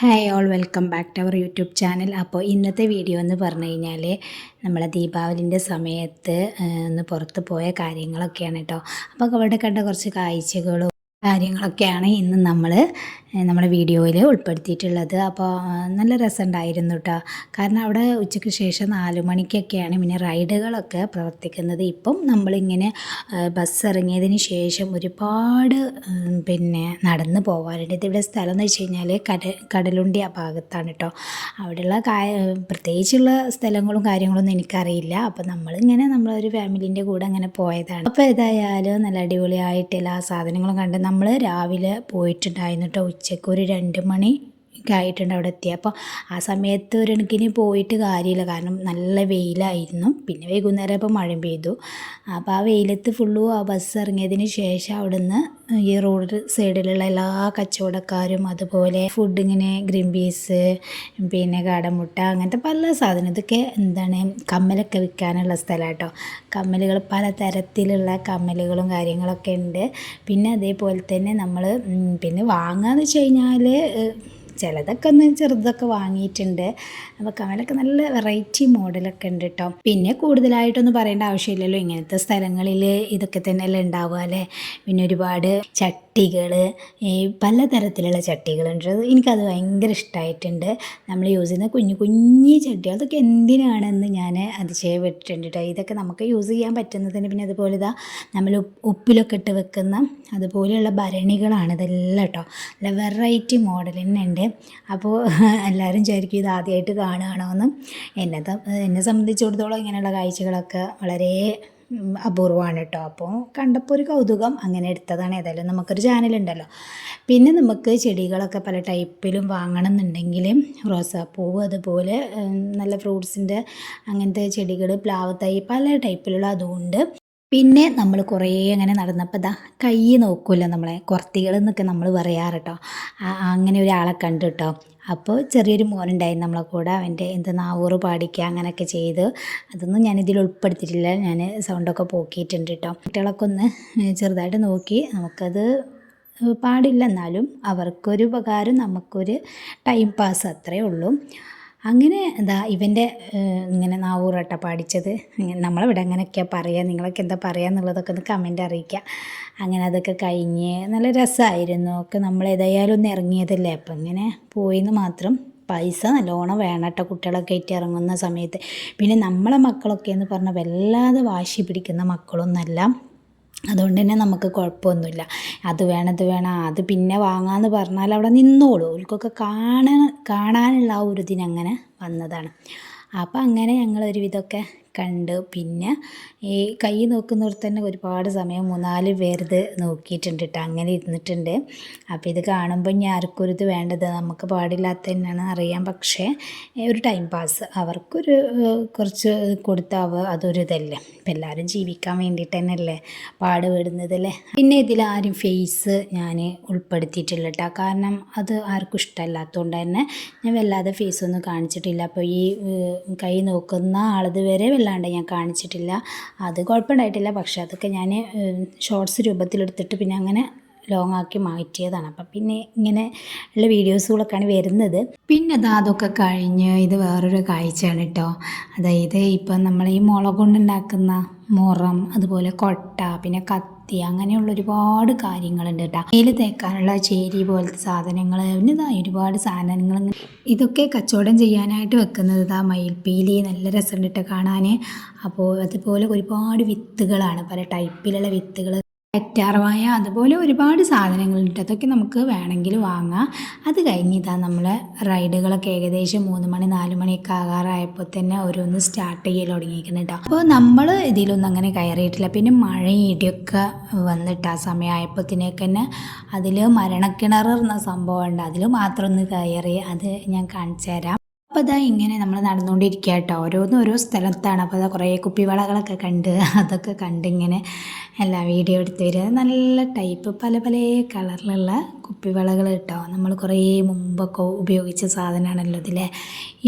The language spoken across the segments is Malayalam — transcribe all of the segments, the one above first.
Hi all welcome back to our YouTube channel അപ്പോൾ ഇന്നത്തെ വീഡിയോ എന്ന് പറഞ്ഞു കഴിഞ്ഞാൽ നമ്മൾ ദീപാവലിന്റെ സമയത്ത് ഒന്ന് പുറത്ത് പോയ കാര്യങ്ങളൊക്കെയാണ് കേട്ടോ. അപ്പോൾ അവിടെ കണ്ട കുറച്ച് കാഴ്ചകളും കാര്യങ്ങളൊക്കെയാണ് ഇന്ന് നമ്മൾ നമ്മുടെ വീഡിയോയിൽ ഉൾപ്പെടുത്തിയിട്ടുള്ളത്. അപ്പോൾ നല്ല രസമുണ്ടായിരുന്നു കേട്ടോ കാരണം അവിടെ ഉച്ചയ്ക്ക് ശേഷം നാല് മണിക്കൊക്കെയാണ് പിന്നെ റൈഡുകളൊക്കെ പ്രവർത്തിക്കുന്നത്. ഇപ്പം നമ്മളിങ്ങനെ ബസ് ഇറങ്ങിയതിന് ശേഷം ഒരുപാട് പിന്നെ നടന്ന് പോകാറുണ്ട് ഇവിടെ സ്ഥലം എന്ന് വെച്ച് കഴിഞ്ഞാൽ കട കടലുണ്ടി ആ ഭാഗത്താണ് കേട്ടോ അവിടെയുള്ള കാ പ്രത്യേകിച്ചുള്ള സ്ഥലങ്ങളും കാര്യങ്ങളൊന്നും എനിക്കറിയില്ല. അപ്പോൾ നമ്മളിങ്ങനെ നമ്മളൊരു ഫാമിലീന്റെ കൂടെ അങ്ങനെ പോയതാണ്. അപ്പോൾ ഏതായാലും നല്ല അടിപൊളിയായിട്ട് എല്ലാ സാധനങ്ങളും കണ്ട് നമ്മൾ രാവിലെ പോയിട്ടുണ്ടായിരുന്നു കേട്ടോ ഉച്ചയ്ക്ക് ഒരു രണ്ട് മണി ഒക്കെ ആയിട്ടുണ്ട് അവിടെ എത്തിയത് അപ്പോൾ ആ സമയത്ത് ഒരു കണക്കിന് പോയിട്ട് കാര്യമില്ല. കാരണം നല്ല വെയിലായിരുന്നു. പിന്നെ വൈകുന്നേരം ഇപ്പോൾ മഴ പെയ്തു. അപ്പോൾ ആ വെയിലത്ത് ഫുള്ളും ആ ബസ് ഇറങ്ങിയതിന് ശേഷം അവിടുന്ന് ഈ റോഡ് സൈഡിലുള്ള എല്ലാ കച്ചവടക്കാരും അതുപോലെ ഫുഡ് ഇങ്ങനെ ഗ്രീൻ പീസ് പിന്നെ കാടമുട്ട അങ്ങനത്തെ പല സാധനം ഇതൊക്കെ എന്താണ് കമ്മലൊക്കെ വിൽക്കാനുള്ള സ്ഥലം കേട്ടോ. കമ്മലുകൾ പല തരത്തിലുള്ള കമ്മലുകളും കാര്യങ്ങളൊക്കെ ഉണ്ട്. പിന്നെ അതേപോലെ തന്നെ നമ്മൾ പിന്നെ വാങ്ങാന്ന് വെച്ച് കഴിഞ്ഞാൽ ചിലതൊക്കെ ഒന്ന് ചെറുതൊക്കെ വാങ്ങിയിട്ടുണ്ട്. അപ്പോൾ കമലൊക്കെ നല്ല വെറൈറ്റി മോഡലൊക്കെ ഉണ്ട് കേട്ടോ പിന്നെ കൂടുതലായിട്ടൊന്നും പറയേണ്ട ആവശ്യമില്ലല്ലോ. ഇങ്ങനത്തെ സ്ഥലങ്ങളിൽ ഇതൊക്കെ തന്നെയല്ലേ ഉണ്ടാവുക അല്ലേ? പിന്നെ ഒരുപാട് ചട്ടികൾ ഈ പലതരത്തിലുള്ള ചട്ടികളുണ്ട്. എനിക്കത് ഭയങ്കര ഇഷ്ടമായിട്ടുണ്ട് നമ്മൾ യൂസ് ചെയ്യുന്ന കുഞ്ഞു കുഞ്ഞു ചട്ടികൾ അതൊക്കെ എന്തിനാണെന്ന് ഞാൻ അതിശയപ്പെട്ടിട്ടുണ്ട് കേട്ടോ ഇതൊക്കെ നമുക്ക് യൂസ് ചെയ്യാൻ പറ്റുന്നതിന് പിന്നെ അതുപോലെ ഇതാ നമ്മൾ ഉപ്പിലൊക്കെ ഇട്ട് വെക്കുന്ന അതുപോലെയുള്ള ഭരണികളാണ് ഇതെല്ലാം കേട്ടോ നല്ല വെറൈറ്റി മോഡൽ തന്നെ ഉണ്ട്. അപ്പോൾ എല്ലാവരും വിചാരിക്കും ഇത് ആദ്യമായിട്ട് കാണുകയാണോ എന്ന് എന്നെ എന്നെ സംബന്ധിച്ചിടത്തോളം ഇങ്ങനെയുള്ള കാഴ്ചകളൊക്കെ വളരെ അപൂർവമാണ് കേട്ടോ. അപ്പോൾ കണ്ടപ്പോൾ ഒരു കൗതുകം അങ്ങനെ എടുത്തതാണ്. ഏതായാലും നമുക്കൊരു ചാനലുണ്ടല്ലോ. പിന്നെ നമുക്ക് ചെടികളൊക്കെ പല ടൈപ്പിലും വാങ്ങണം എന്നുണ്ടെങ്കിൽ റോസാപ്പൂവ് അതുപോലെ നല്ല ഫ്രൂട്ട്സിന്റെ അങ്ങനത്തെ ചെടികൾ പ്ലാവ് തൈ പല ടൈപ്പിലുള്ള അതുകൊണ്ട് പിന്നെ നമ്മൾ കുറേ അങ്ങനെ നടന്നപ്പോൾ ദാ കൈ നോക്കുമല്ലോ നമ്മളെ. കുറത്തികൾ എന്നൊക്കെ നമ്മൾ പറയാറ് കേട്ടോ അങ്ങനെ ഒരാളെ കണ്ടു കേട്ടോ അപ്പോൾ ചെറിയൊരു മോനുണ്ടായിരുന്നു നമ്മളെ കൂടെ. അവന്റെ എന്താ നാവൂറ് പാടിക്കുക അങ്ങനെയൊക്കെ ചെയ്ത്. അതൊന്നും ഞാൻ ഇതിൽ ഉൾപ്പെടുത്തിയിട്ടില്ല. ഞാൻ സൗണ്ടൊക്കെ പോക്കിയിട്ടുണ്ട് കേട്ടോ കുട്ടികളൊക്കെ ഒന്ന് ചെറുതായിട്ട് നോക്കി. നമുക്കത് പാടില്ല എന്നാലും അവർക്കൊരു ഉപകാരം നമുക്കൊരു ടൈം പാസ് അത്രയേ ഉള്ളൂ. അങ്ങനെ എന്താ ഇവന്റെ ഇങ്ങനെ നാവൂറട്ട പാടിച്ചത് നമ്മളിവിടെ അങ്ങനെയൊക്കെയാണ് പറയുക നിങ്ങളൊക്കെ എന്താ പറയുക എന്നുള്ളതൊക്കെ ഒന്ന് കമന്റ് അറിയിക്കുക അങ്ങനെ അതൊക്കെ കഴിഞ്ഞ് നല്ല രസമായിരുന്നു ഒക്കെ നമ്മൾ ഏതായാലും ഒന്ന് ഇറങ്ങിയതല്ലേ. അപ്പം ഇങ്ങനെ പോയിന്ന് മാത്രം പൈസ നല്ലോണം വേണം കേട്ടോ കുട്ടികളൊക്കെ ആയിട്ട് ഇറങ്ങുന്ന സമയത്ത്. പിന്നെ നമ്മളെ മക്കളൊക്കെ എന്ന് പറഞ്ഞാൽ വല്ലാതെ വാശി പിടിക്കുന്ന മക്കളൊന്നല്ല. അതുകൊണ്ട് തന്നെ നമുക്ക് കുഴപ്പമൊന്നുമില്ല. അത് വേണം ഇത് വേണം അത് പിന്നെ വാങ്ങാമെന്ന് പറഞ്ഞാൽ അവിടെ നിന്നോളൂ. ഓൽക്കൊക്കെ കാണാൻ കാണാനുള്ള ആ ഒരു ഇതിനങ്ങനെ വന്നതാണ്. അപ്പം അങ്ങനെ ഞങ്ങൾ ഒരുവിധമൊക്കെ കണ്ടു പിന്നെ ഈ കൈ നോക്കുന്നിടത്ത് തന്നെ ഒരുപാട് സമയം മൂന്നാൽ പേരിത് നോക്കിയിട്ടുണ്ട് കേട്ടോ അങ്ങനെ ഇരുന്നിട്ടുണ്ട്. അപ്പോൾ ഇത് കാണുമ്പോൾ ഇനി ആർക്കും ഒരു ഇത് വേണ്ടത്? നമുക്ക് പാടില്ലാത്ത തന്നെയാണ് അറിയാം. പക്ഷേ ഒരു ടൈം പാസ് അവർക്കൊരു കുറച്ച് കൊടുത്താൽ അതൊരു ഇതല്ലേ. ഇപ്പം എല്ലാവരും ജീവിക്കാൻ വേണ്ടിയിട്ട് തന്നെയല്ലേ പാടുപെടുന്നതല്ലേ പിന്നെ ഇതിലാരും ഫേസ് ഞാൻ ഉൾപ്പെടുത്തിയിട്ടില്ല കേട്ടോ കാരണം അത് ആർക്കും ഇഷ്ടമല്ലാത്തതുകൊണ്ട് തന്നെ ഞാൻ വല്ലാതെ ഫേസ് ഒന്നും കാണിച്ചിട്ടില്ല. അപ്പോൾ ഈ കൈ നോക്കുന്ന ആളത് വരെ വല്ലാണ്ട് ഞാൻ കാണിച്ചിട്ടില്ല. അത് കുഴപ്പമുണ്ടായിട്ടില്ല. പക്ഷേ അതൊക്കെ ഞാൻ ഷോർട്സ് രൂപത്തിലെടുത്തിട്ട് പിന്നെ അങ്ങനെ ലോങ് ആക്കി മാറ്റിയതാണ്. അപ്പം പിന്നെ ഇങ്ങനെ ഉള്ള വീഡിയോസുകളൊക്കെയാണ് വരുന്നത്. പിന്നെ അത് അതൊക്കെ കഴിഞ്ഞ് ഇത് വേറൊരു കാഴ്ചയാണ് കേട്ടോ അതായത് ഇപ്പം നമ്മൾ ഈ മുളക് കൊണ്ടുണ്ടാക്കുന്ന മുറം അതുപോലെ കൊട്ട പിന്നെ കത്തി അങ്ങനെയുള്ള ഒരുപാട് കാര്യങ്ങളുണ്ട് കേട്ടോ അതിൽ തേക്കാനുള്ള ചേരി പോലത്തെ സാധനങ്ങൾ പിന്നെ ഒരുപാട് സാധനങ്ങൾ ഇതൊക്കെ കച്ചവടം ചെയ്യാനായിട്ട് വെക്കുന്നത് ഇതാ മയിൽപ്പീലി നല്ല രസമുണ്ട് കേട്ടോ കാണാൻ അപ്പോൾ അതുപോലെ ഒരുപാട് വിത്തുകളാണ് പല ടൈപ്പിലുള്ള വിത്തുകൾ ഹെക്റ്റാർവായ അതുപോലെ ഒരുപാട് സാധനങ്ങളുണ്ട്. അതൊക്കെ നമുക്ക് വേണമെങ്കിൽ വാങ്ങാം. അത് കഴിഞ്ഞ് ഇതാ നമ്മൾ റൈഡുകളൊക്കെ ഏകദേശം മൂന്ന് മണി നാല് മണിയൊക്കെ ആകാറായപ്പോൾ തന്നെ ഓരോന്ന് സ്റ്റാർട്ട് ചെയ്യൽ തുടങ്ങിയിരിക്കുന്നു കേട്ടോ അപ്പോൾ നമ്മൾ ഇതിലൊന്നും അങ്ങനെ കയറിയിട്ടില്ല. പിന്നെ മഴയും ഇടിയൊക്കെ വന്നിട്ട് ആ സമയമായപ്പോഴത്തേക്ക് തന്നെ അതിൽ മരണക്കിണർ എന്ന സംഭവമുണ്ട് അതിൽ മാത്രം ഒന്ന് കയറി അത് ഞാൻ കാണിച്ചു തരാം അപ്പോൾ അതാ ഇങ്ങനെ നമ്മൾ നടന്നുകൊണ്ടിരിക്കുക കേട്ടോ ഓരോന്നും ഓരോ സ്ഥലത്താണ്. അപ്പോൾ അതാ കുറേ കുപ്പിവളകളൊക്കെ കണ്ട് അതൊക്കെ കണ്ട് ഇങ്ങനെ എല്ലാ വീഡിയോ എടുത്ത് വരിക നല്ല ടൈപ്പ് പല പല കളറിലുള്ള കുപ്പിവളകൾ കേട്ടോ നമ്മൾ കുറേ മുമ്പൊക്കെ ഉപയോഗിച്ച സാധനമാണല്ലോ ഇതിലെ.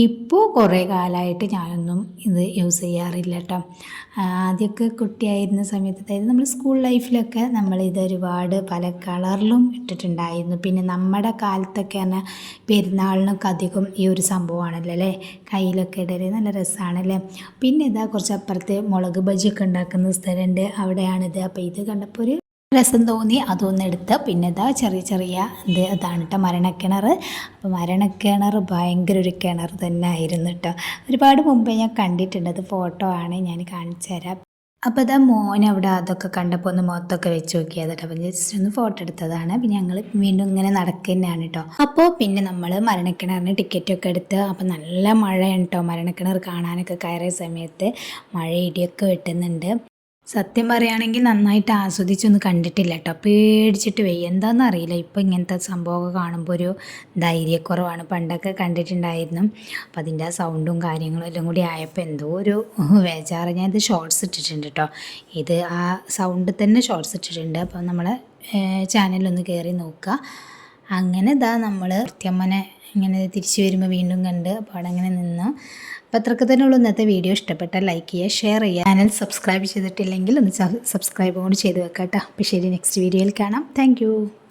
ഇപ്പോൾ കുറേ കാലമായിട്ട് ഞാനൊന്നും ഇത് യൂസ് ചെയ്യാറില്ല കേട്ടോ ആദ്യമൊക്കെ കുട്ടിയായിരുന്ന സമയത്ത് അതായത് നമ്മൾ സ്കൂൾ ലൈഫിലൊക്കെ നമ്മൾ ഇത് ഒരുപാട് പല കളറിലും ഇട്ടിട്ടുണ്ടായിരുന്നു. പിന്നെ നമ്മുടെ കാലത്തൊക്കെ പറഞ്ഞാൽ പെരുന്നാളിനൊക്കെ അധികം ഈ ഒരു സംഭവമാണല്ലോ അല്ലേ? കയ്യിലൊക്കെ ഇടൽ നല്ല രസമാണല്ലേ പിന്നെ ഇതാ കുറച്ച് അപ്പുറത്തെ മുളക് ബജി ബജിയൊക്കെ ഉണ്ടാക്കുന്ന സ്ഥലമുണ്ട് അവിടെയാണിത്. അപ്പോൾ ഇത് കണ്ടപ്പോൾ ഒരു രസം തോന്നി അതൊന്നെടുത്ത് പിന്നെ ഇതാ ചെറിയ ചെറിയ ഇത് അതാണ് കേട്ടോ മരണക്കിണർ അപ്പോൾ മരണക്കിണർ ഭയങ്കര ഒരു കിണർ തന്നെ ആയിരുന്നു കേട്ടോ ഒരുപാട് മുമ്പേ ഞാൻ കണ്ടിട്ടുണ്ട് അത് ഫോട്ടോ ആണ് ഞാൻ കാണിച്ചു തരാം. അപ്പോൾ അതാ മോൻ അവിടെ അതൊക്കെ കണ്ടപ്പോൾ ഒന്ന് മുഖത്തൊക്കെ വെച്ച് നോക്കിയത് കേട്ടോ അപ്പം ജസ്റ്റ് ഒന്ന് ഫോട്ടോ എടുത്തതാണ്. പിന്നെ ഞങ്ങൾ വീണ്ടും ഇങ്ങനെ നടക്കുന്നതാണ് കേട്ടോ അപ്പോൾ പിന്നെ നമ്മൾ മരണക്കിണറിന് ടിക്കറ്റൊക്കെ എടുത്ത് അപ്പം നല്ല മഴയാണ് കേട്ടോ മരണക്കിണർ കാണാനൊക്കെ കയറിയ സമയത്ത് മഴ ഇടിയൊക്കെ വെട്ടുന്നുണ്ട്. സത്യം പറയുകയാണെങ്കിൽ നന്നായിട്ട് ആസ്വദിച്ചൊന്നും കണ്ടിട്ടില്ല കേട്ടോ. പേടിച്ചിട്ട് വയ്യ. എന്താണെന്ന് അറിയില്ല. ഇപ്പോൾ ഇങ്ങനത്തെ സംഭവമൊക്കെ കാണുമ്പോൾ ഒരു ധൈര്യക്കുറവാണ്. പണ്ടൊക്കെ കണ്ടിട്ടുണ്ടായിരുന്നു. അപ്പം അതിന്റെ ആ സൗണ്ടും കാര്യങ്ങളും എല്ലാം കൂടി ആയപ്പോൾ എന്തോ ഒരു വേചാറ് ഞാൻ ഇത് ഷോർട്സ് ഇട്ടിട്ടുണ്ട് കേട്ടോ. ഇത് ആ സൗണ്ട് തന്നെ ഷോർട്സ് ഇട്ടിട്ടുണ്ട്. അപ്പം നമ്മൾ ചാനലൊന്ന് കയറി നോക്കുക. അങ്ങനെ ഇതാ നമ്മൾ കൃത്യമ്മനെ ഇങ്ങനെ തിരിച്ചു വരുമ്പോൾ വീണ്ടും കണ്ട് അപ്പോൾ അങ്ങനെ നിന്നു. അപ്പോൾ അത്രയ്ക്ക് തന്നെയുള്ള ഇന്നത്തെ വീഡിയോ. ഇഷ്ടപ്പെട്ടാൽ ലൈക്ക് ചെയ്യുക ഷെയർ ചെയ്യുക. ചാനൽ സബ്സ്ക്രൈബ് ചെയ്തിട്ടില്ലെങ്കിൽ ഒന്ന് സബ്സ്ക്രൈബ് കൂടി ചെയ്ത് വെക്കാം കേട്ടോ അപ്പോൾ ശരി നെക്സ്റ്റ് വീഡിയോയിൽ കാണാം. താങ്ക്